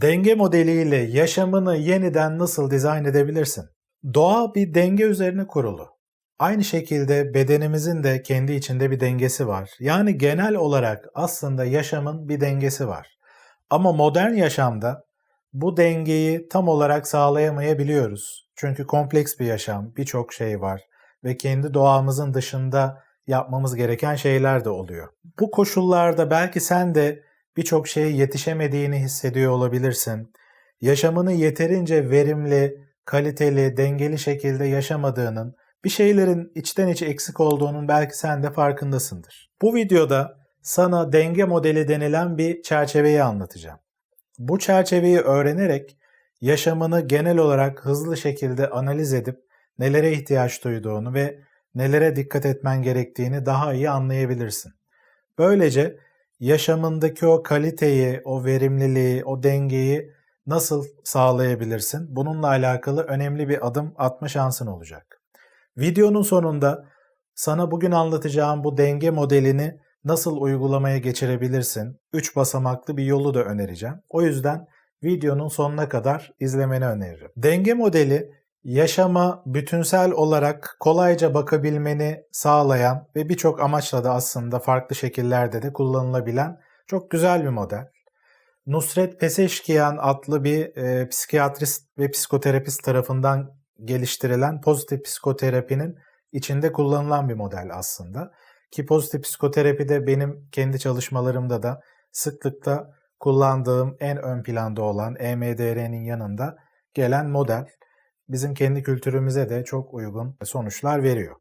Denge modeliyle yaşamını yeniden nasıl dizayn edebilirsin? Doğa bir denge üzerine kurulu. Aynı şekilde bedenimizin de kendi içinde bir dengesi var. Yani genel olarak aslında yaşamın bir dengesi var. Ama modern yaşamda bu dengeyi tam olarak sağlayamayabiliyoruz. Çünkü kompleks bir yaşam, birçok şey var ve kendi doğamızın dışında yapmamız gereken şeyler de oluyor. Bu koşullarda belki sen de birçok şeye yetişemediğini hissediyor olabilirsin. Yaşamını yeterince verimli, kaliteli, dengeli şekilde yaşamadığının, bir şeylerin içten içe eksik olduğunun belki sen de farkındasındır. Bu videoda sana denge modeli denilen bir çerçeveyi anlatacağım. Bu çerçeveyi öğrenerek yaşamını genel olarak hızlı şekilde analiz edip nelere ihtiyaç duyduğunu ve nelere dikkat etmen gerektiğini daha iyi anlayabilirsin. Böylece yaşamındaki o kaliteyi, o verimliliği, o dengeyi nasıl sağlayabilirsin? Bununla alakalı önemli bir adım atma şansın olacak. Videonun sonunda sana bugün anlatacağım bu denge modelini nasıl uygulamaya geçirebilirsin? 3 basamaklı bir yolu da önereceğim. O yüzden videonun sonuna kadar izlemeni öneririm. Denge modeli yaşama bütünsel olarak kolayca bakabilmeni sağlayan ve birçok amaçla da aslında farklı şekillerde de kullanılabilen çok güzel bir model. Nusret Peseşkiyan adlı bir e, psikiyatrist ve psikoterapist tarafından geliştirilen pozitif psikoterapinin içinde kullanılan bir model aslında. Ki pozitif psikoterapi de benim kendi çalışmalarımda da sıklıkla kullandığım en ön planda olan EMDR'nin yanında gelen model bizim kendi kültürümüze de çok uygun sonuçlar veriyor.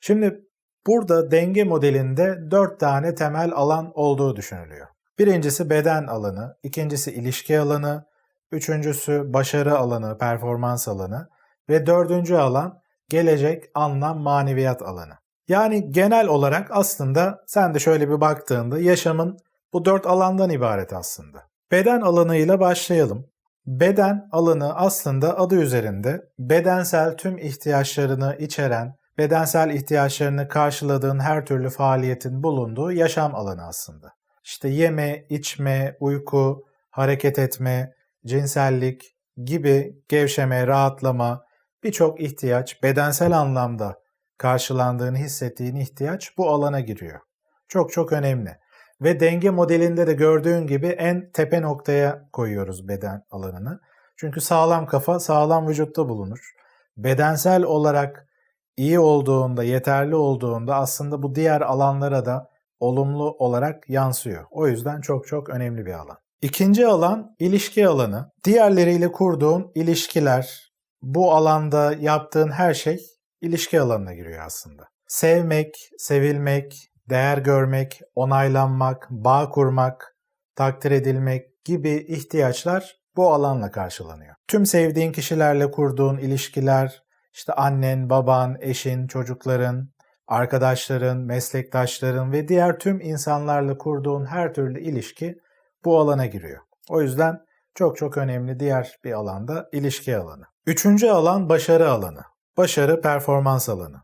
Şimdi burada denge modelinde dört tane temel alan olduğu düşünülüyor. Birincisi beden alanı, ikincisi ilişki alanı, üçüncüsü başarı alanı, performans alanı ve dördüncü alan gelecek, anlam, maneviyat alanı. Yani genel olarak aslında sen de şöyle bir baktığında yaşamın bu dört alandan ibaret aslında. Beden alanıyla başlayalım. Beden alanı aslında adı üzerinde bedensel tüm ihtiyaçlarını içeren, bedensel ihtiyaçlarını karşıladığın her türlü faaliyetin bulunduğu yaşam alanı aslında. İşte yeme, içme, uyku, hareket etme, cinsellik gibi gevşeme, rahatlama, birçok ihtiyaç bedensel anlamda karşılandığını hissettiğin ihtiyaç bu alana giriyor. Çok çok önemli. Ve denge modelinde de gördüğün gibi en tepe noktaya koyuyoruz beden alanını. Çünkü sağlam kafa sağlam vücutta bulunur. Bedensel olarak iyi olduğunda, yeterli olduğunda aslında bu diğer alanlara da olumlu olarak yansıyor. O yüzden çok çok önemli bir alan. İkinci alan ilişki alanı. Diğerleriyle kurduğun ilişkiler, bu alanda yaptığın her şey ilişki alanına giriyor aslında. Sevmek, sevilmek, değer görmek, onaylanmak, bağ kurmak, takdir edilmek gibi ihtiyaçlar bu alanla karşılanıyor. Tüm sevdiğin kişilerle kurduğun ilişkiler, işte annen, baban, eşin, çocukların, arkadaşların, meslektaşların ve diğer tüm insanlarla kurduğun her türlü ilişki bu alana giriyor. O yüzden çok çok önemli diğer bir alanda ilişki alanı. Üçüncü alan başarı alanı. Başarı performans alanı.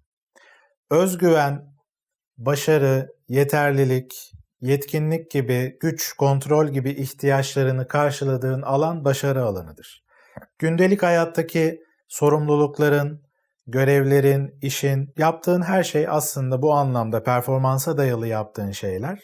Özgüven, başarı, yeterlilik, yetkinlik gibi güç, kontrol gibi ihtiyaçlarını karşıladığın alan başarı alanıdır. Gündelik hayattaki sorumlulukların, görevlerin, işin, yaptığın her şey aslında bu anlamda performansa dayalı yaptığın şeyler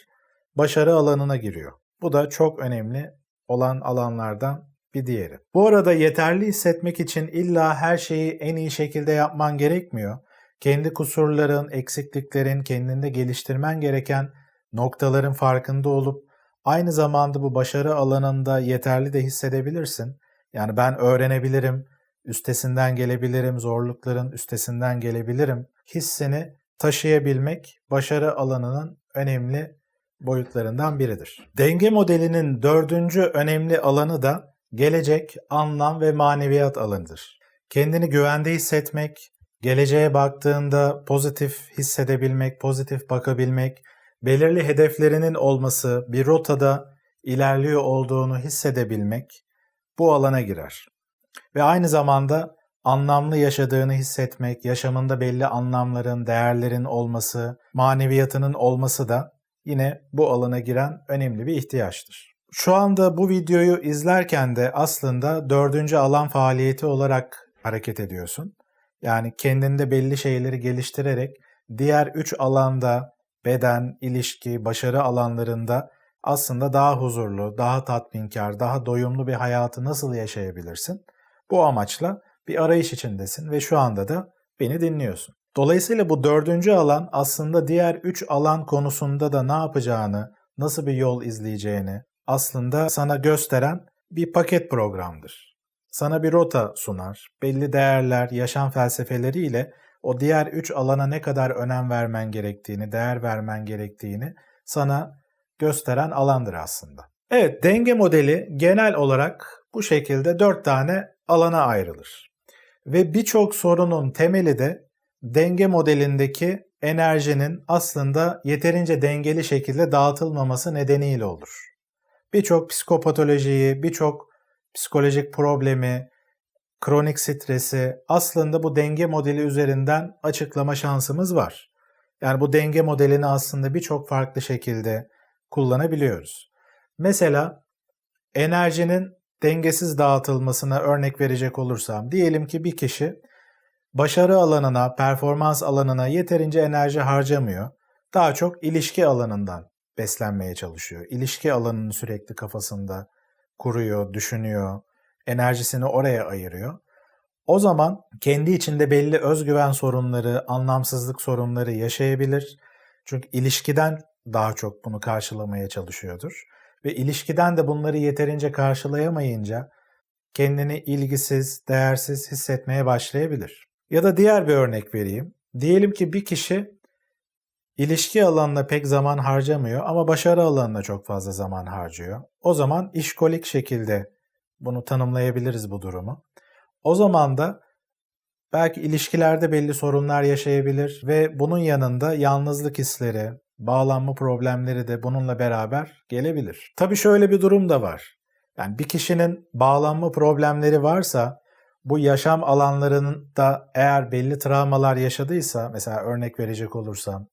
başarı alanına giriyor. Bu da çok önemli olan alanlardan bir diğeri. Bu arada yeterli hissetmek için illa her şeyi en iyi şekilde yapman gerekmiyor. Kendi kusurların, eksikliklerin, kendinde geliştirmen gereken noktaların farkında olup aynı zamanda bu başarı alanında yeterli de hissedebilirsin. Yani ben öğrenebilirim, üstesinden gelebilirim, zorlukların üstesinden gelebilirim hissini taşıyabilmek başarı alanının önemli boyutlarından biridir. Denge modelinin dördüncü önemli alanı da gelecek, anlam ve maneviyat alanıdır. Kendini güvende hissetmek, geleceğe baktığında pozitif hissedebilmek, pozitif bakabilmek, belirli hedeflerinin olması, bir rotada ilerliyor olduğunu hissedebilmek bu alana girer. Ve aynı zamanda anlamlı yaşadığını hissetmek, yaşamında belli anlamların, değerlerin olması, maneviyatının olması da yine bu alana giren önemli bir ihtiyaçtır. Şu anda bu videoyu izlerken de aslında dördüncü alan faaliyeti olarak hareket ediyorsun. Yani kendinde belli şeyleri geliştirerek diğer üç alanda beden, ilişki, başarı alanlarında aslında daha huzurlu, daha tatminkar, daha doyumlu bir hayatı nasıl yaşayabilirsin? Bu amaçla bir arayış içindesin ve şu anda da beni dinliyorsun. Dolayısıyla bu dördüncü alan aslında diğer üç alan konusunda da ne yapacağını, nasıl bir yol izleyeceğini aslında sana gösteren bir paket programdır. Sana bir rota sunar, belli değerler, yaşam felsefeleriyle o diğer üç alana ne kadar önem vermen gerektiğini, değer vermen gerektiğini sana gösteren alandır aslında. Evet, denge modeli genel olarak bu şekilde dört tane alana ayrılır. Ve birçok sorunun temeli de denge modelindeki enerjinin aslında yeterince dengeli şekilde dağıtılmaması nedeniyle olur. Birçok psikopatolojiyi, birçok psikolojik problemi, kronik stresi aslında bu denge modeli üzerinden açıklama şansımız var. Yani bu denge modelini aslında birçok farklı şekilde kullanabiliyoruz. Mesela enerjinin dengesiz dağıtılmasına örnek verecek olursam, diyelim ki bir kişi başarı alanına, performans alanına yeterince enerji harcamıyor. Daha çok ilişki alanından beslenmeye çalışıyor. İlişki alanını sürekli kafasında kuruyor, düşünüyor, enerjisini oraya ayırıyor. O zaman kendi içinde belli özgüven sorunları, anlamsızlık sorunları yaşayabilir. Çünkü ilişkiden daha çok bunu karşılamaya çalışıyordur. Ve ilişkiden de bunları yeterince karşılayamayınca kendini ilgisiz, değersiz hissetmeye başlayabilir. Ya da diğer bir örnek vereyim. Diyelim ki bir kişi ilişki alanına pek zaman harcamıyor ama başarı alanına çok fazla zaman harcıyor. O zaman işkolik şekilde bunu tanımlayabiliriz bu durumu. O zaman da belki ilişkilerde belli sorunlar yaşayabilir ve bunun yanında yalnızlık hisleri, bağlanma problemleri de bununla beraber gelebilir. Tabii şöyle bir durum da var. Yani bir kişinin bağlanma problemleri varsa bu yaşam alanlarında eğer belli travmalar yaşadıysa mesela örnek verecek olursam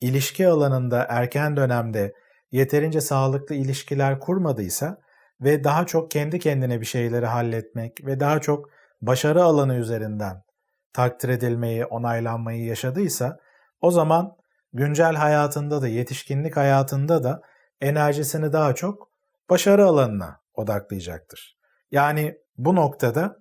ilişki alanında erken dönemde yeterince sağlıklı ilişkiler kurmadıysa ve daha çok kendi kendine bir şeyleri halletmek ve daha çok başarı alanı üzerinden takdir edilmeyi, onaylanmayı yaşadıysa o zaman güncel hayatında da yetişkinlik hayatında da enerjisini daha çok başarı alanına odaklayacaktır. Yani bu noktada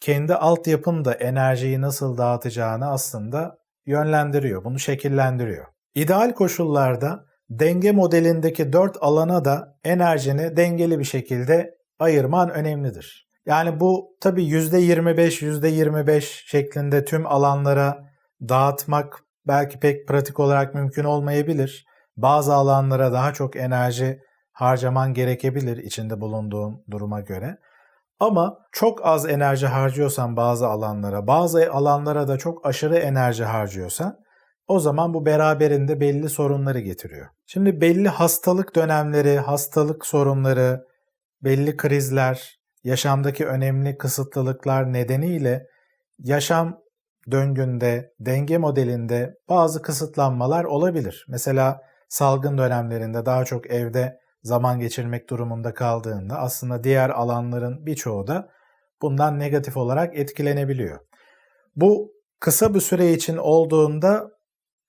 kendi altyapın da enerjiyi nasıl dağıtacağını aslında yönlendiriyor, bunu şekillendiriyor. İdeal koşullarda denge modelindeki dört alana da enerjini dengeli bir şekilde ayırman önemlidir. Yani bu tabi %25, %25 şeklinde tüm alanlara dağıtmak belki pek pratik olarak mümkün olmayabilir. Bazı alanlara daha çok enerji harcaman gerekebilir içinde bulunduğun duruma göre. Ama çok az enerji harcıyorsan bazı alanlara, bazı alanlara da çok aşırı enerji harcıyorsan o zaman bu beraberinde belli sorunları getiriyor. Şimdi belli hastalık dönemleri, hastalık sorunları, belli krizler, yaşamdaki önemli kısıtlılıklar nedeniyle yaşam döngünde, denge modelinde bazı kısıtlanmalar olabilir. Mesela salgın dönemlerinde daha çok evde zaman geçirmek durumunda kaldığında aslında diğer alanların birçoğu da bundan negatif olarak etkilenebiliyor. Bu kısa bir süre için olduğunda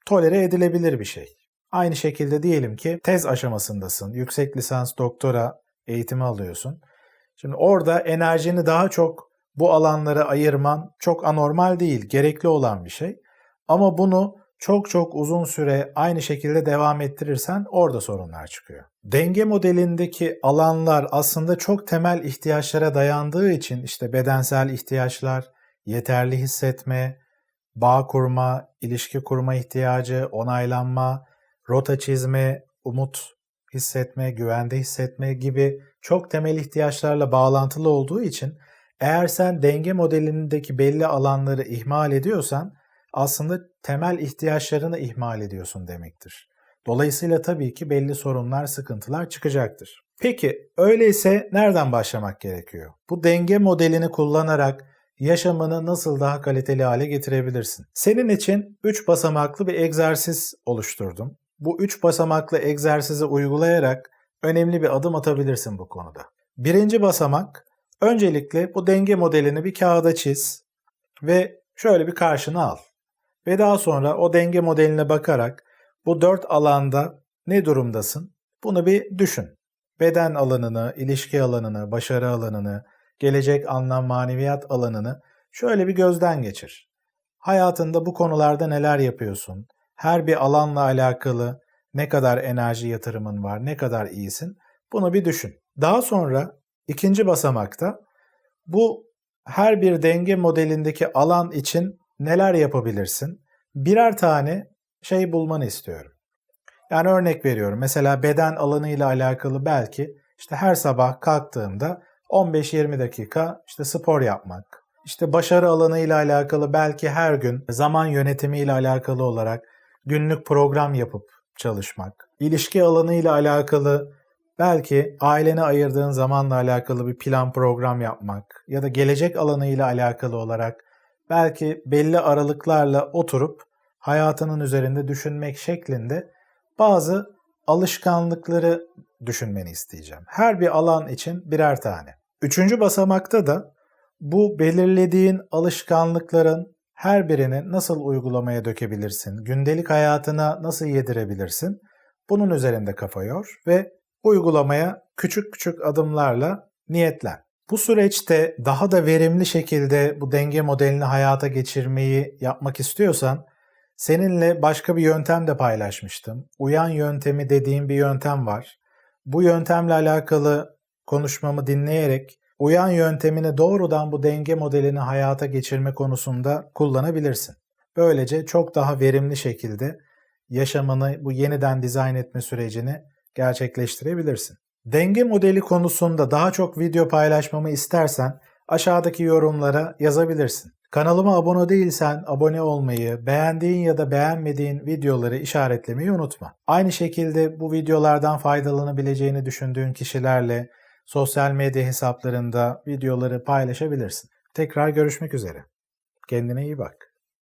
tolere edilebilir bir şey. Aynı şekilde diyelim ki tez aşamasındasın, yüksek lisans doktora eğitimi alıyorsun. Şimdi orada enerjini daha çok bu alanlara ayırman çok anormal değil, gerekli olan bir şey. Ama bunu çok çok uzun süre aynı şekilde devam ettirirsen orada sorunlar çıkıyor. Denge modelindeki alanlar aslında çok temel ihtiyaçlara dayandığı için işte bedensel ihtiyaçlar, yeterli hissetme, bağ kurma, ilişki kurma ihtiyacı, onaylanma, rota çizme, umut hissetme, güvende hissetme gibi çok temel ihtiyaçlarla bağlantılı olduğu için eğer sen denge modelindeki belli alanları ihmal ediyorsan aslında temel ihtiyaçlarını ihmal ediyorsun demektir. Dolayısıyla tabii ki belli sorunlar, sıkıntılar çıkacaktır. Peki öyleyse nereden başlamak gerekiyor? Bu denge modelini kullanarak yaşamını nasıl daha kaliteli hale getirebilirsin? Senin için 3 basamaklı bir egzersiz oluşturdum. Bu 3 basamaklı egzersizi uygulayarak önemli bir adım atabilirsin bu konuda. Birinci basamak, öncelikle bu denge modelini bir kağıda çiz ve şöyle bir karşına al. Ve daha sonra o denge modeline bakarak bu dört alanda ne durumdasın? Bunu bir düşün. Beden alanını, ilişki alanını, başarı alanını, gelecek anlam maneviyat alanını şöyle bir gözden geçir. Hayatında bu konularda neler yapıyorsun? Her bir alanla alakalı ne kadar enerji yatırımın var, ne kadar iyisin? Bunu bir düşün. Daha sonra ikinci basamakta bu her bir denge modelindeki alan için neler yapabilirsin? Birer tane şey bulmanı istiyorum. Yani örnek veriyorum. Mesela beden alanıyla alakalı belki işte her sabah kalktığımda 15-20 dakika işte spor yapmak. İşte başarı alanıyla alakalı belki her gün zaman yönetimiyle alakalı olarak günlük program yapıp çalışmak. İlişki alanıyla alakalı belki ailene ayırdığın zamanla alakalı bir plan program yapmak ya da gelecek alanıyla alakalı olarak belki belli aralıklarla oturup hayatının üzerinde düşünmek şeklinde bazı alışkanlıkları düşünmeni isteyeceğim. Her bir alan için birer tane. Üçüncü basamakta da bu belirlediğin alışkanlıkların her birini nasıl uygulamaya dökebilirsin, gündelik hayatına nasıl yedirebilirsin, bunun üzerinde kafa yor ve uygulamaya küçük küçük adımlarla niyetlen. Bu süreçte daha da verimli şekilde bu denge modelini hayata geçirmeyi yapmak istiyorsan seninle başka bir yöntem de paylaşmıştım. Uyan yöntemi dediğim bir yöntem var. Bu yöntemle alakalı konuşmamı dinleyerek uyan yöntemini doğrudan bu denge modelini hayata geçirme konusunda kullanabilirsin. Böylece çok daha verimli şekilde yaşamını bu yeniden dizayn etme sürecini gerçekleştirebilirsin. Denge modeli konusunda daha çok video paylaşmamı istersen aşağıdaki yorumlara yazabilirsin. Kanalıma abone değilsen abone olmayı, beğendiğin ya da beğenmediğin videoları işaretlemeyi unutma. Aynı şekilde bu videolardan faydalanabileceğini düşündüğün kişilerle sosyal medya hesaplarında videoları paylaşabilirsin. Tekrar görüşmek üzere. Kendine iyi bak.